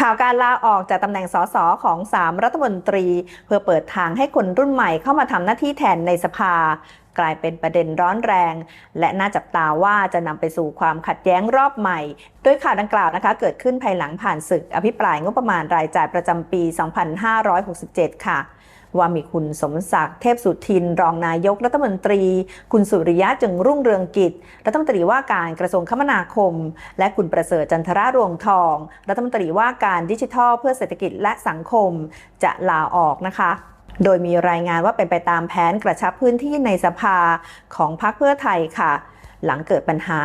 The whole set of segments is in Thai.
ข่าวการลาออกจากตำแหน่งสสของ 3 รัฐมนตรี เพื่อเปิดทางให้คนรุ่นใหม่เข้ามาทำหน้าที่แทนในสภา กลายเป็นประเด็นร้อนแรง และน่าจับตาว่าจะนำไปสู่ความขัดแย้งรอบใหม่ โดยข่าวดังกล่าวนะคะเกิดขึ้นภายหลังผ่านศึกอภิปรายงบประมาณรายจ่ายประจำปี 2567 ค่ะ ว่ามีคุณสมศักดิ์เทพสุทิน รองนายกรัฐมนตรี คุณสุริยะจึงรุ่งเรืองกิจ รัฐมนตรีว่าการกระทรวงคมนาคม และคุณประเสริฐจันทรารวงทอง รัฐมนตรีว่าการดิจิทัล เพื่อเศรษฐกิจและสังคมจะลาออกนะคะโดยมีรายงานว่าเป็นไปตามแผนกระชับพื้นที่ในสภาของพรรคเพื่อไทยค่ะ หลังเกิดปัญหา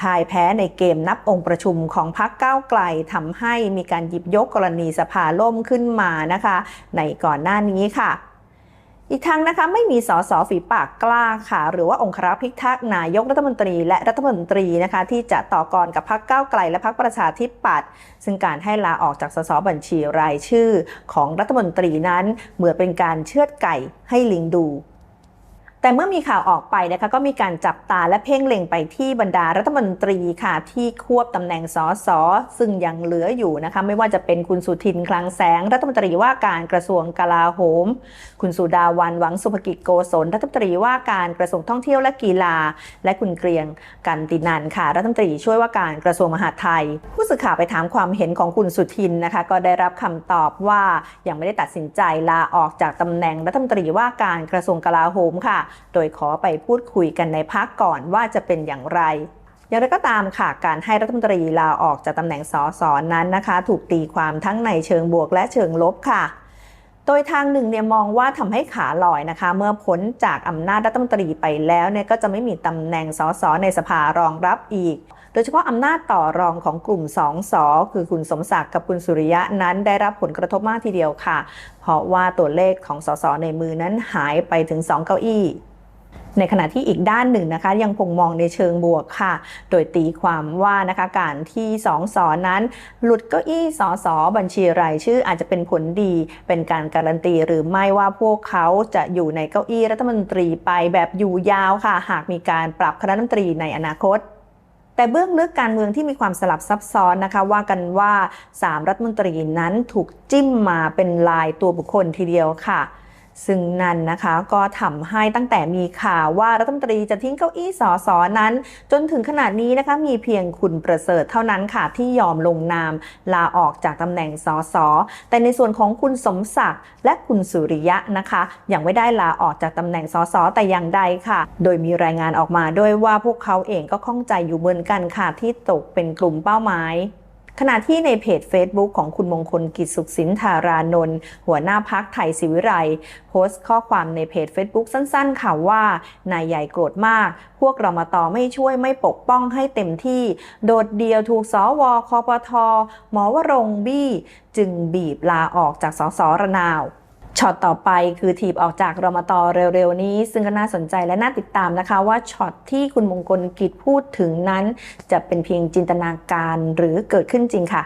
พ่ายแพ้ในเกมนับองค์ประชุมของพรรคก้าวไกลทำให้มีการหยิบยกกรณีสภาล่มขึ้นมานะคะ ในก่อนหน้านี้ค่ะอีกทั้งนะคะไม่มีสสฝีปากกล้าค่ะ หรือว่าองครักษ์พิทักษ์นายกรัฐมนตรี และรัฐมนตรีนะคะ ที่จะต่อกรกับพรรคก้าวไกลและพรรคประชาธิปัตย์ซึ่งการให้ลาออกจากสสบัญชีรายชื่อของรัฐมนตรีนั้นเหมือนเป็นการเชือดไก่ให้ลิงดู แต่เมื่อมีข่าวออกไปนะคะก็มีการจับตาและเพ่งเล็งไปที่บรรดารัฐมนตรีค่ะ ที่ควบตำแหน่งสสซึ่งยังเหลืออยู่นะคะไม่ว่าจะเป็นคุณสุทินคลังแสง รัฐมนตรีว่าการกระทรวงกลาโหม คุณสุดาวันหวังสุภกิจโกศลรัฐมนตรีว่าการกระทรวงท่องเที่ยวและกีฬา และคุณเกรียงกันตินันค่ะ รัฐมนตรีช่วยว่าการกระทรวงมหาดไทย ผู้สื่อข่าวไปถามความเห็นของคุณสุทินนะคะก็ได้รับคำตอบว่ายังไม่ได้ตัดสินใจลาออกจากตำแหน่งรัฐมนตรีว่าการกระทรวงกลาโหมค่ะโดยขอไปพูดคุยกันในพักก่อนว่าจะเป็นอย่างไรอย่างไรก็ตามค่ะการให้รัฐมนตรีลาออกจากตำแหน่งสสนั้นนะคะ ถูกตีความทั้งในเชิงบวกและเชิงลบค่ะ โดยทางหนึ่งเนี่ยมองว่าทำให้ขาลอยนะคะ เมื่อพ้นจากอำนาจรัฐมนตรีไปแล้วเนี่ยก็จะไม่มีตำแหน่งสสในสภารองรับอีก โดยเฉพาะอำนาจต่อรองของกลุ่มสองสอคือคุณสมศักดิ์กับคุณสุริยะนั้นได้รับผลกระทบมากทีเดียวค่ะ เพราะว่าตัวเลขของสสในมือนั้นหายไปถึง 2 เก้าอี้ ในขณะที่อีกด้านหนึ่งนะคะยังคงมองในเชิงบวกค่ะ โดยตีความว่านะคะการที่สองสอนั้น หลุดเก้าอี้สอสอบัญชีรายชื่ออาจจะเป็นผลดี เป็นการการันตีหรือไม่ว่าพวกเขาจะอยู่ในเก้าอี้รัฐมนตรีไปแบบอยู่ยาวค่ะ หากมีการปรับคณะรัฐมนตรีในอนาคตแต่เบื้องลึกการเมืองที่มีความสลับซับซ้อนนะคะ ว่ากันว่า 3 รัฐมนตรีนั้นถูกจิ้มมาเป็นลายตัวบุคคลทีเดียวค่ะ ซึ่งนั่นนะคะก็ทำให้ตั้งแต่มีข่าวว่ารัฐมนตรีจะทิ้งเก้าอี้สอสอนั้น จนถึงขนาดนี้นะคะมีเพียงคุณประเสริฐเท่านั้นค่ะที่ยอมลงนาม ลาออกจากตำแหน่งสอสอแต่ในส่วนของคุณสมศักดิ์และคุณสุริยะนะคะยังไม่ได้ลาออกจากตำแหน่งสอสอแต่อย่างใดค่ะ โดยมีรายงานออกมาด้วยว่าพวกเขาเองก็ข้องใจอยู่เหมือนกันค่ะที่ตกเป็นกลุ่มเป้าหมาย ขณะที่ในเพจ Facebook ของคุณมงคลกิจสุขสินธารานนท์หัวหน้าพักไทยศิวิไลโพสต์ข้อความในเพจ Facebook สั้นๆ ค่ะว่า นายใหญ่โกรธมาก พวกเรามาต่อไม่ช่วยไม่ปกป้องให้เต็มที่ โดดเดียวถูกสวคอปทหมอวรงบี้ จึงบีบลาออกจากสสระนาว ช็อตต่อไปคือถีบออกจากรมตเร็วๆนี้ ซึ่งก็น่าสนใจและน่าติดตามนะคะ ว่าช็อตที่คุณมงคลกิจพูดถึงนั้น จะเป็นเพียงจินตนาการหรือเกิดขึ้นจริงค่ะ